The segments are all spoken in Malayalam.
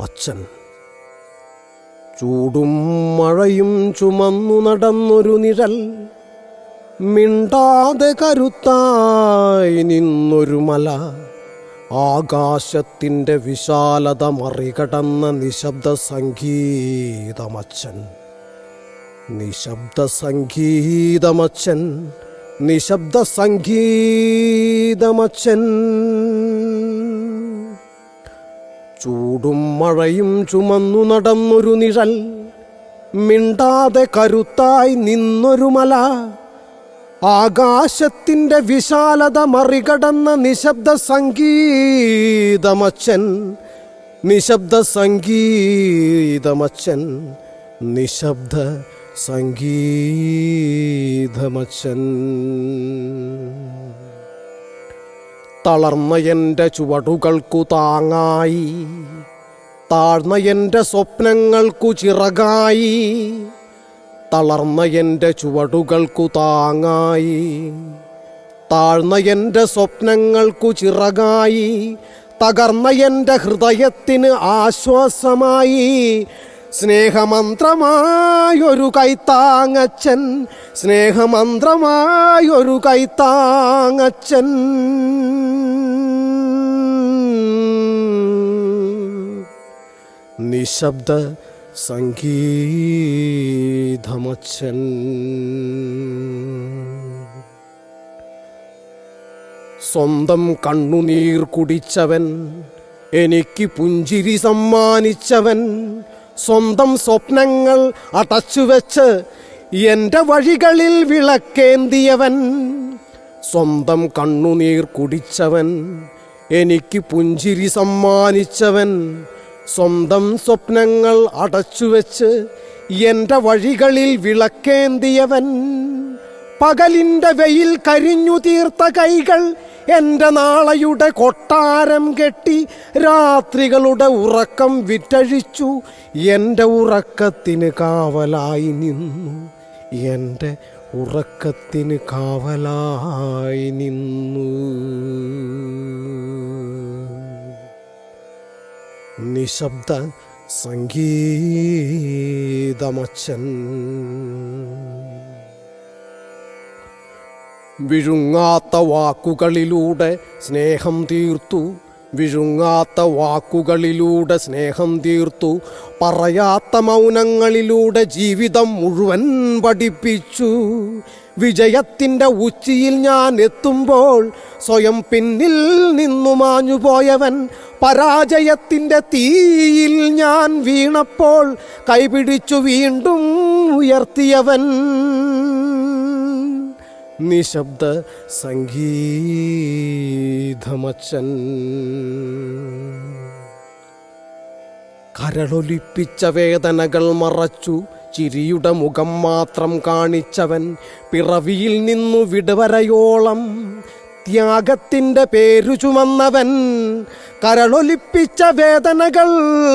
അച്ഛൻ. ചൂടും മഴയും ചുമന്നു നടന്നൊരു നിഴൽ. മിണ്ടാതെ കരുത്തായി നിന്നൊരു മല. ആകാശത്തിന്റെ വിശാലത മറികടന്ന നിശബ്ദ സംഗീതമച്ഛൻ. നിശബ്ദ സംഗീതമച്ഛൻ. നിശബ്ദ സംഗീതമച്ഛൻ. ചൂടും മഴയും ചുമന്നു നടന്നൊരു നിഴൽ. മിണ്ടാതെ കരുത്തായി നിന്നൊരു മല. ആകാശത്തിന്റെ വിശാലത മറികടന്ന നിശബ്ദ സംഗീതമച്ഛൻ നിശബ്ദ സംഗീതമച്ഛൻ നിശബ്ദ സംഗീതമച്ഛൻ തളർന്ന എന്റെ ചുവടുകൾക്കു താങ്ങായി. താഴ്ന്ന എന്റെ സ്വപ്നങ്ങൾക്കു ചിറകായി. തളർന്ന എന്റെ ചുവടുകൾക്കു താങ്ങായി. താഴ്ന്ന എന്റെ സ്വപ്നങ്ങൾക്കു ചിറകായി. തകർന്ന എന്റെ ഹൃദയത്തിന് ആശ്വാസമായി. സ്നേഹമന്ത്രമായൊരു കൈത്താങ്ങച്ചൻ സ്നേഹമന്ത്രമായൊരു കൈത്താങ്ങച്ചൻ. നിശബ്ദ സംഗീതമച്ചൻ. സ്വന്തം കണ്ണുനീർ കുടിച്ചവൻ എനിക്ക് പുഞ്ചിരി സമ്മാനിച്ചവൻ സ്വന്തം സ്വപ്നങ്ങൾ അടച്ചുവെച്ച് എന്റെ വഴികളിൽ വിളക്കേന്തിയവൻ. സ്വന്തം കണ്ണുനീർ കുടിച്ചവൻ എനിക്ക് പുഞ്ചിരി സമ്മാനിച്ചവൻ. സ്വന്തം സ്വപ്നങ്ങൾ അടച്ചുവെച്ച് എന്റെ വഴികളിൽ വിളക്കേന്തിയവൻ. പകലിന്റെ വെയിൽ കരിഞ്ഞു തീർത്ത കൈകൾ എന്റെ നാളയുടെ കൊട്ടാരം കെട്ടി രാത്രികളുടെ ഉറക്കം വിറ്റഴിച്ചു. എന്റെ ഉറക്കത്തിന് കാവലായി നിന്നു. എന്റെ ഉറക്കത്തിന് കാവലായി നിന്നു. നിശബ്ദ സംഗീതമച്ചൻ. വിഴുങ്ങാത്ത വാക്കുകളിലൂടെ സ്നേഹം തീർത്തു. വിഴുങ്ങാത്ത വാക്കുകളിലൂടെ സ്നേഹം തീർത്തു. പറയാത്ത മൗനങ്ങളിലൂടെ ജീവിതം മുഴുവൻ പഠിപ്പിച്ചു. വിജയത്തിന്റെ ഉച്ചിയിൽ ഞാൻ എത്തുമ്പോൾ സ്വയം പിന്നിൽ നിന്നു മാഞ്ഞുപോയവൻ പരാജയത്തിന്റെ തീയിൽ ഞാൻ വീണപ്പോൾ കൈപിടിച്ചു വീണ്ടും ഉയർത്തിയവൻ. നിശബ്ദ സംഗീതമച്ചൻ. കരളൊലിപ്പിച്ച വേദനകൾ മറച്ചു ചിരിയുടെ മുഖം മാത്രം കാണിച്ചവൻ പിറവിയിൽ നിന്നു വിടുവരയോളം ത്യാഗത്തിന്റെ പേരു ചുമന്നവൻ കരളൊലിപ്പിച്ച വേദനകൾ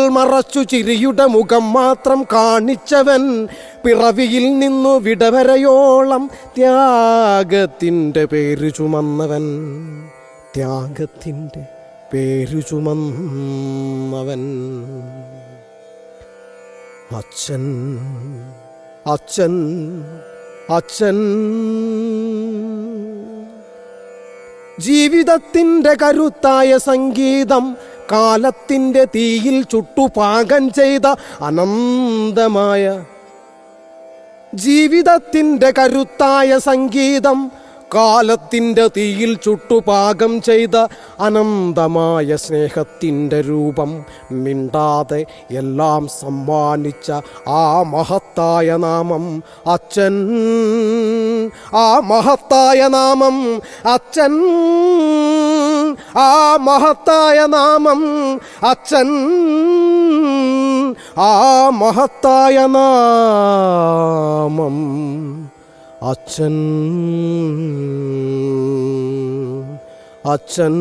മറച്ചു ചിരിയുടെ മുഖം മാത്രം കാണിച്ചവൻ പിറവിയിൽ നിന്നു വിടവരയോളം ത്യാഗത്തിന്റെ പേരു ചുമന്നവൻ. ത്യാഗത്തിന്റെ പേരു ചുമന്നവൻ. അച്ഛൻ അച്ഛൻ അച്ഛൻ. ജീവിതത്തിന്റെ കരുത്തായ സംഗീതം കാലത്തിന്റെ തീയിൽ ചുട്ടുപാകം ചെയ്ത അനന്തമായ ജീവിതത്തിന്റെ കരുത്തായ സംഗീതം കാലത്തിന്റെ തീയിൽ ചുട്ടുപാകം ചെയ്ത അനന്തമായ സ്നേഹത്തിന്റെ രൂപം മിണ്ടാതെ എല്ലാം സമ്മാനിച്ച ആ മഹത്തായ നാമം അച്ഛൻ. ആ മഹത്തായ നാമം അച്ഛൻ. ആ മഹത്തായ നാമം അച്ഛൻ. ആ മഹത്തായ നാമം അച്ഛൻ അച്ഛൻ.